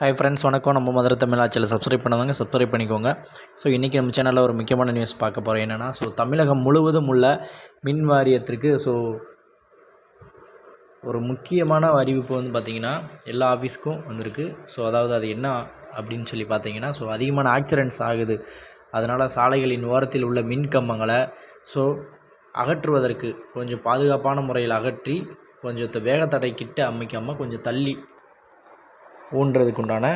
Hi friends வணக்கம். நம்ம மதுரை தமிழ் ஆட்சியில் சப்ஸ்கிரைப் பண்ணாதவங்க சப்ஸ்கிரைப் பண்ணிக்கோங்க. ஸோ இன்றைக்கி நம்ம சேனலில் ஒரு முக்கியமான நியூஸ் பார்க்க போகிறோம் என்னென்னா ஸோ தமிழகம் முழுவதும் உள்ள மின் வாரியத்திற்கு ஸோ ஒரு முக்கியமான அறிவிப்பு வந்து பார்த்திங்கன்னா எல்லா ஆஃபீஸ்க்கும் வந்திருக்கு. ஸோ அதாவது அது என்ன அப்படின்னு சொல்லி பார்த்தீங்கன்னா ஸோ அதிகமான ஆக்சிடென்ட்ஸ் ஆகுது. அதனால் சாலைகளின் ஓரத்தில் உள்ள மின் கம்பங்களை ஸோ அகற்றுவதற்கு கொஞ்சம் பாதுகாப்பான முறையில் அகற்றி கொஞ்சம் வேகத்தடை கிட்ட அமைக்காமல் கொஞ்சம் தள்ளி ஊன்றதுக்கு உண்டான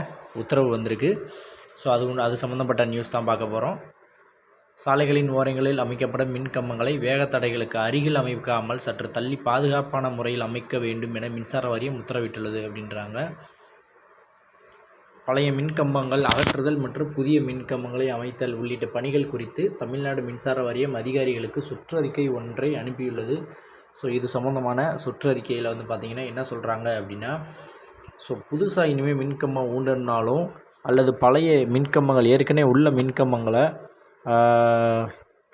உத்தரவு வந்திருக்கு. ஸோ அது அது சம்மந்தப்பட்ட நியூஸ் தான் பார்க்க போகிறோம் சாலைகளின் ஓரங்களில் அமைக்கப்படும் மின் கம்பங்களை வேகத்தடைகளுக்கு அருகில் அமைக்காமல் சற்று தள்ளி பாதுகாப்பான முறையில் அமைக்க வேண்டும் என மின்சார வாரியம் உத்தரவிட்டுள்ளது அப்படின்றாங்க. பழைய மின்கம்பங்கள் அகற்றுதல் மற்றும் புதிய மின்கம்பங்களை அமைத்தல் உள்ளிட்ட பணிகள் குறித்து தமிழ்நாடு மின்சார வாரியம் அதிகாரிகளுக்கு சுற்றறிக்கை ஒன்றை அனுப்பியுள்ளது. ஸோ இது சம்மந்தமான சுற்றறிக்கையில் வந்து பார்த்திங்கன்னா என்ன சொல்கிறாங்க அப்படின்னா ஸோ புதுசாக இனிமேல் மின்கம்பம் ஊண்டனாலும் அல்லது பழைய மின்கம்பங்கள் ஏற்கனவே உள்ள மின்கம்பங்களை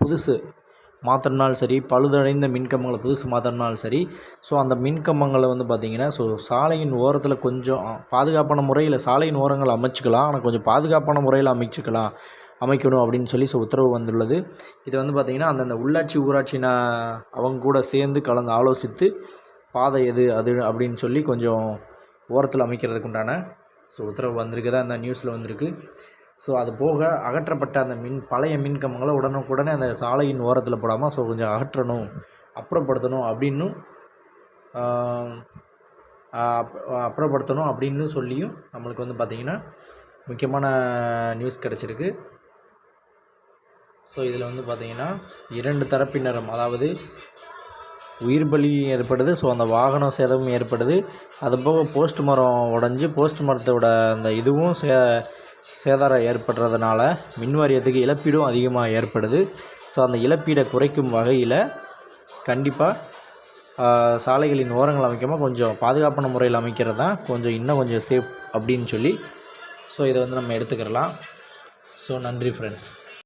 புதுசு மாற்றினாலும் சரி பழுதடைந்த மின்கம்பங்களை புதுசு மாற்றினாலும் சரி ஸோ அந்த மின்கம்பங்களை வந்து பார்த்திங்கன்னா ஸோ சாலையின் ஓரத்தில் கொஞ்சம் பாதுகாப்பான முறையில் சாலையின் ஓரங்கள் அமைச்சிக்கலாம். ஆனால் கொஞ்சம் பாதுகாப்பான முறையில் அமைச்சிக்கலாம் அமைக்கணும் அப்படின்னு சொல்லி ஸோ உத்தரவு வந்துள்ளது. இது வந்து பார்த்திங்கன்னா அந்தந்த உள்ளாட்சி ஊராட்சினா அவங்க கூட சேர்ந்து கலந்து ஆலோசித்து பாதை எது அது அப்படின்னு சொல்லி கொஞ்சம் ஓரத்தில் அமைக்கிறதுக்கு உண்டான ஸோ உத்தரவு வந்திருக்குதா? அந்த நியூஸில் வந்திருக்கு. ஸோ அது போக அகற்றப்பட்ட அந்த மின் பழைய மின் கம்பங்களை உடனுக்குடனே அந்த சாலையின் ஓரத்தில் போடாமல் ஸோ கொஞ்சம் அகற்றணும் அப்புறப்படுத்தணும் அப்படின்னும் அப்புறப்படுத்தணும் அப்படின்னு சொல்லியும் நம்மளுக்கு வந்து பார்த்திங்கன்னா முக்கியமான நியூஸ் கிடச்சிருக்கு. ஸோ இதில் வந்து பார்த்திங்கன்னா இரண்டு தரப்பினரும் அதாவது உயிர் பலி ஏற்படுது ஸோ அந்த வாகனம் சேதமும் ஏற்படுது. அது போக போஸ்ட் மரம் உடஞ்சி போஸ்ட் மரத்தோட அந்த இதுவும் சே சேதாரம் ஏற்படுறதுனால மின் வாரியத்துக்கு இழப்பீடும் அதிகமாக ஏற்படுது. ஸோ அந்த இழப்பீடை குறைக்கும் வகையில் கண்டிப்பாக சாலைகளின் ஓரங்கள் அமைக்காமல் கொஞ்சம் பாதுகாப்பான முறையில் அமைக்கிறது தான் கொஞ்சம் இன்னும் கொஞ்சம் சேஃப் அப்படின்னு சொல்லி ஸோ இதை வந்து நம்ம எடுத்துக்கிறலாம். ஸோ நன்றி ஃப்ரெண்ட்ஸ்